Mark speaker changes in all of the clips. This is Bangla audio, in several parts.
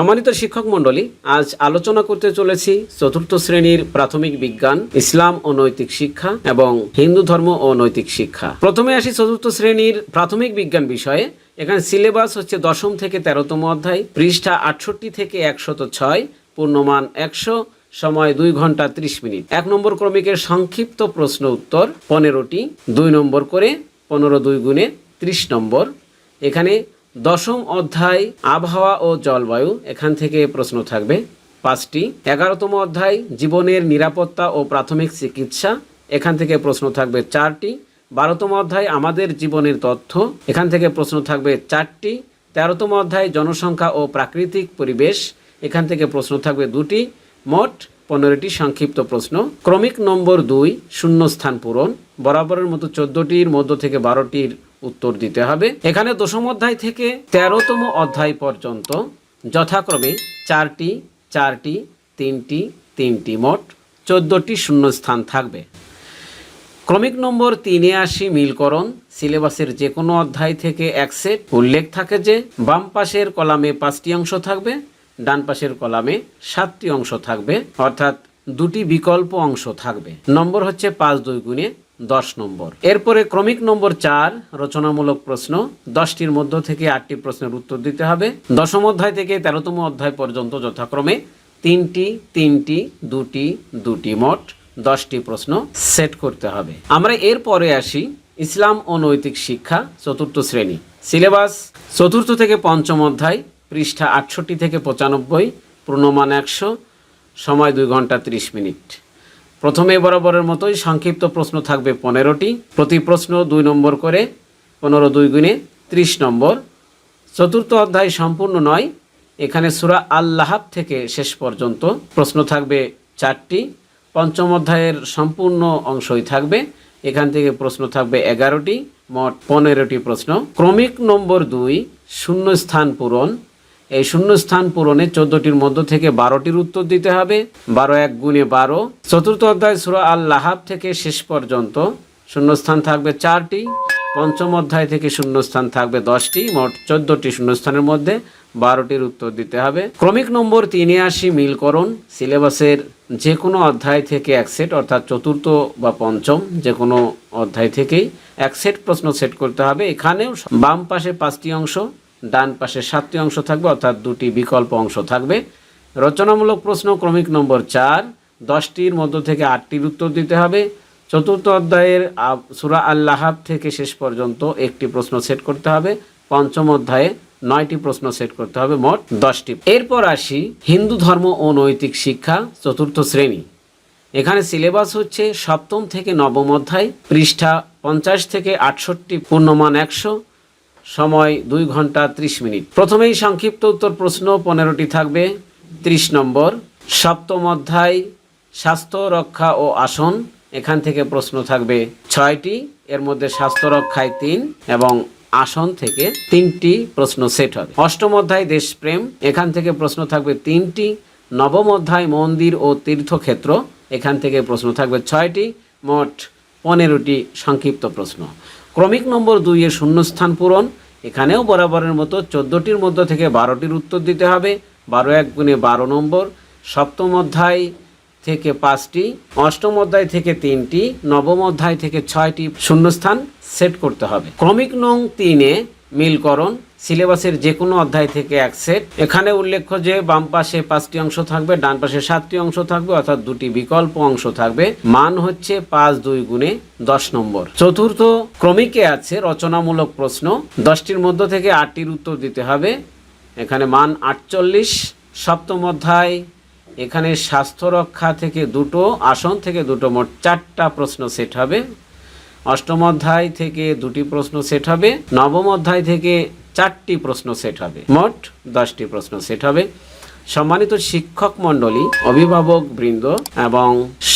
Speaker 1: সম্মানিত শিক্ষক মণ্ডলী, আজ আলোচনা করতে চলেছি চতুর্থ শ্রেণির প্রাথমিক বিজ্ঞান, ইসলাম ও নৈতিক শিক্ষা এবং হিন্দু ধর্ম ও নৈতিক শিক্ষা। প্রথমে আসি চতুর্থ শ্রেণির প্রাথমিক বিজ্ঞান বিষয়ে। এখানে সিলেবাস হচ্ছে দশম থেকে তেরোতম অধ্যায়, পৃষ্ঠা আটষট্টি থেকে একশত ছয়, পূর্ণমান একশো, সময় দুই ঘণ্টা ত্রিশ মিনিট। এক নম্বর ক্রমিকের সংক্ষিপ্ত প্রশ্ন উত্তর পনেরোটি, দুই নম্বর করে পনেরো দুই গুণে ত্রিশ নম্বর। এখানে দশম অধ্যায়, আবহাওয়া ও জলবায়ু। এখান থেকে প্রশ্ন থাকবে। পাঁচটি। এগারোতম অধ্যায়, জীবনের নিরাপত্তা ও প্রাথমিক চিকিৎসা। এখান থেকে প্রশ্ন থাকবে চারটি। বারোতম অধ্যায়, আমাদের জীবনের তথ্য। এখান থেকে প্রশ্ন থাকবে চারটি। তেরোতম অধ্যায়, জনসংখ্যা ও প্রাকৃতিক পরিবেশ। এখান থেকে প্রশ্ন থাকবে দুটি। মোট পনেরোটি সংক্ষিপ্ত প্রশ্ন। ক্রমিক নম্বর দুই শূন্য স্থান পূরণ। বরাবরের মতো চোদ্দটির মধ্য থেকে বারোটির উত্তর দিতে হবে। এখানে দশম অধ্যায় থেকে তেরোতম অধ্যায় পর্যন্ত যথাক্রমে চারটি চারটি, তিনটি তিনটি মোট চোদ্দটি শূন্যস্থান থাকবে। ক্রমিক নম্বর তিনে আসি মিলকরণ। সিলেবাসের যে কোনো অধ্যায় থেকে এক সেট উল্লেখ থাকে যে বাম পাশের কলামে পাঁচটি অংশ থাকবে, ডান পাশের কলামে সাতটি অংশ থাকবে, অর্থাৎ দুটি বিকল্প অংশ থাকবে। নম্বর হচ্ছে পাঁচ দুই গুণে দশ নম্বর। এরপরে ক্রমিক নম্বর চার, রচনামূলক প্রশ্ন। দশটির মধ্য থেকে আটটি প্রশ্নের উত্তর দিতে হবে। দশম অধ্যায় থেকে তেরোতম অধ্যায় পর্যন্ত যথাক্রমে তিনটি তিনটি, দুটি দুটি মোট দশটি প্রশ্ন সেট করতে হবে। আমরা এরপরে আসি ইসলাম ও নৈতিক শিক্ষা চতুর্থ শ্রেণি। সিলেবাস চতুর্থ থেকে পঞ্চম অধ্যায়, পৃষ্ঠা আটষট্টি থেকে পঁচানব্বই, পূর্ণমান একশো, সময় দুই ঘণ্টা ত্রিশ মিনিট। প্রথমে বরাবরের মতোই সংক্ষিপ্ত প্রশ্ন থাকবে পনেরোটি। প্রতি প্রশ্ন দুই নম্বর করে পনেরো দুই গুণে ত্রিশ নম্বর। চতুর্থ অধ্যায় সম্পূর্ণ নয়, এখানে সুরা আল্লাহাব থেকে শেষ পর্যন্ত। প্রশ্ন থাকবে চারটি, পঞ্চম অধ্যায়ের সম্পূর্ণ অংশই থাকবে। এখান থেকে প্রশ্ন থাকবে এগারোটি, মোট পনেরোটি প্রশ্ন। ক্রমিক নম্বর দুই শূন্য স্থান পূরণ। এই শূন্যস্থান পূরণে চোদ্দটির মধ্য থেকে বারোটির উত্তর দিতে হবে। বারো এক গুণে বারো। চতুর্থ অধ্যায় সুরা আল লাহাব থেকে শেষ পর্যন্ত শূন্যস্থান থাকবে চারটি। পঞ্চম অধ্যায় থেকে শূন্যস্থান থাকবে দশটি। মোট চোদ্দটি শূন্যস্থানের মধ্যে বারোটির উত্তর দিতে হবে। ক্রমিক নম্বর তিনে আসি মিলকরণ সিলেবাসের যে কোনো অধ্যায় থেকে এক সেট, অর্থাৎ চতুর্থ বা পঞ্চম যে কোনো অধ্যায় থেকেই এক সেট প্রশ্ন সেট করতে হবে। এখানেও বাম পাশে পাঁচটি অংশ। ডান পাশে সাতটি অংশ থাকবে, অর্থাৎ দুটি বিকল্প অংশ থাকবে। রচনামূলক প্রশ্ন ক্রমিক নম্বর চার, দশটির মধ্য থেকে আটটির উত্তর দিতে হবে। চতুর্থ অধ্যায়ের সুরা আল্লাহাব থেকে শেষ পর্যন্ত একটি প্রশ্ন সেট করতে হবে। পঞ্চম অধ্যায়ে নয়টি প্রশ্ন সেট করতে হবে, মোট দশটি। এরপর আসি হিন্দু ধর্ম ও নৈতিক শিক্ষা চতুর্থ শ্রেণি। এখানে সিলেবাস হচ্ছে সপ্তম থেকে নবম অধ্যায়, পৃষ্ঠা পঞ্চাশ থেকে আটষট্টি, পূর্ণমান একশো। সময় দুই ঘণ্টা ত্রিশ মিনিট। প্রথমেই সংক্ষিপ্ত উত্তর প্রশ্ন, পনেরোটি থাকবে। ত্রিশ নম্বর, সপ্তম অধ্যায়, স্বাস্থ্য, রক্ষা ও আসন। এখান থেকে প্রশ্ন থাকবে ছয়টি, এর মধ্যে স্বাস্থ্য, রক্ষায় তিন এবং আসন থেকে তিনটি প্রশ্ন সেট হবে। অষ্টম অধ্যায়, দেশপ্রেম। এখান থেকে প্রশ্ন থাকবে তিনটি, নবম অধ্যায়, মন্দির ও তীর্থক্ষেত্র। এখান থেকে প্রশ্ন থাকবে ছয়টি, মোট পনেরোটি সংক্ষিপ্ত প্রশ্ন। ক্রমিক নম্বর দুই দুইয়ের শূন্যস্থান পূরণ। এখানেও বরাবরের মতো চোদ্দটির মধ্য থেকে বারোটির উত্তর দিতে হবে। বারো এক গুণে বারো নম্বর। সপ্তম অধ্যায় থেকে পাঁচটি, অষ্টম অধ্যায় থেকে তিনটি, নবম অধ্যায় থেকে ছয়টি শূন্যস্থান সেট করতে হবে। ক্রমিক নং তিনে মিলকরণ। সিলেবাসের যে কোনো অধ্যায় থেকে এক সেট। এখানে উল্লেখ্য যে বাম পাশে পাঁচটি অংশ থাকবে, ডান পাশে সাতটি অংশ থাকবে, অর্থাৎ দুটি বিকল্প অংশ থাকবে। মান হচ্ছে পাঁচ দুই গুণে দশ নম্বর। চতুর্থ ক্রমিকে আছে রচনামূলক প্রশ্ন। দশটির মধ্য থেকে আটটির উত্তর দিতে হবে। এখানে মান আটচল্লিশ, সপ্তম অধ্যায়। এখানে স্বাস্থ্য রক্ষা থেকে দুটো, আসন থেকে দুটো, মোট চারটা প্রশ্ন সেট হবে। অষ্টম অধ্যায় থেকে দুটি প্রশ্ন সেট হবে, নবম অধ্যায় থেকে চারটি প্রশ্ন সেট হবে, মোট দশটি প্রশ্ন সেট হবে। সম্মানিত শিক্ষক মণ্ডলী, অভিভাবক বৃন্দ এবং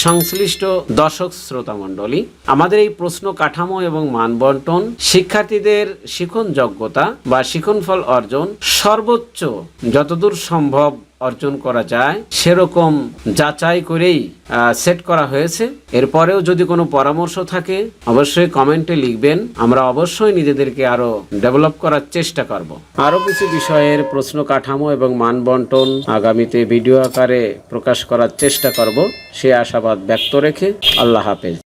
Speaker 1: সংশ্লিষ্ট দর্শক শ্রোতা মণ্ডলী, আমাদের এই প্রশ্ন কাঠামো এবং মানবন্টন শিক্ষার্থীদের শিখন যোগ্যতা বা শিখন ফল অর্জন সর্বোচ্চ যতদূর সম্ভব অর্জন করা যায়। সেরকম যাচাই করেই সেট করা হয়েছে। এরপরেও যদি কোনো পরামর্শ থাকে, অবশ্যই কমেন্টে লিখবেন। আমরা অবশ্যই নিজেদেরকে আরও ডেভেলপ করার চেষ্টা করব। আরও কিছু বিষয়ের প্রশ্ন কাঠামো এবং মান বন্টন আগামীতে ভিডিও আকারে প্রকাশ করার চেষ্টা করব। সে আশাবাদ ব্যক্ত রেখে আল্লাহ হাফেজ।